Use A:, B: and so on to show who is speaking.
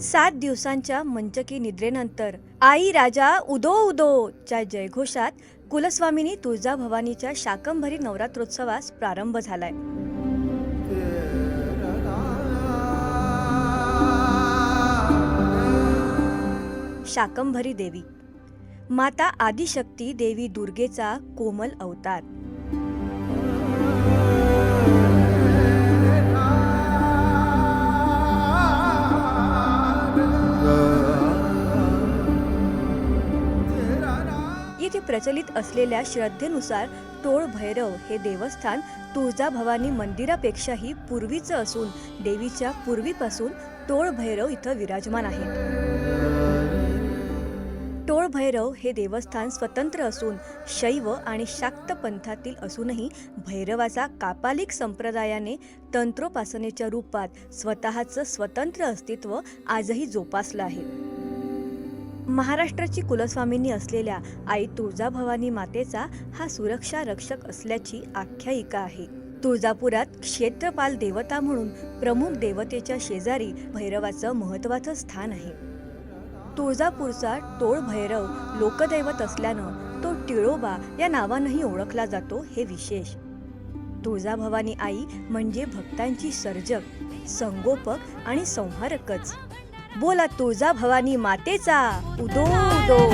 A: सात दिवसांच्या मंचकी निद्रेनंतर आई राजा उदो उदो च्या जयघोषात कुलस्वामिनी तुळजाभवानीच्या शाकंभरी नवरात्रोत्सवास प्रारंभ झालाय. शाकंभरी देवी. माता आदिशक्ती देवी दुर्गेचा कोमल अवतार. येथे प्रचलित असलेल्या श्रद्धेनुसार टोळ भैरव हे देवस्थान तुळजाभवानी मंदिरापेक्षाही पूर्वीचं असून देवीच्या पूर्वीपासून टोळ भैरव इथं विराजमान आहे. टोळ भैरव हे देवस्थान स्वतंत्र असून शैव आणि शाक्त पंथातील असूनही भैरवाचा कापालिक संप्रदायाने तंत्रोपासनेच्या रूपात स्वतःचं स्वतंत्र अस्तित्व आजही जोपासलं आहे. महाराष्ट्राची कुलस्वामिनी असलेल्या आई तुळजाभवानी मातेचा हा सुरक्षा रक्षक असल्याची आख्यायिका आहे. तुळजापुरात क्षेत्रपाल देवता म्हणून प्रमुख देवतेच्या शेजारी भैरवाचं महत्वाचं स्थान आहे. तुळजापूरचा टोळ भैरव लोकदैवत असल्यानं तो टिळोबा या नावानंही ओळखला जातो हे विशेष. तुळजाभवानी आई म्हणजे भक्तांची सर्जक संगोपक आणि संहारकच. बोला तुळजाभवानी मातेचा. उदो उदो.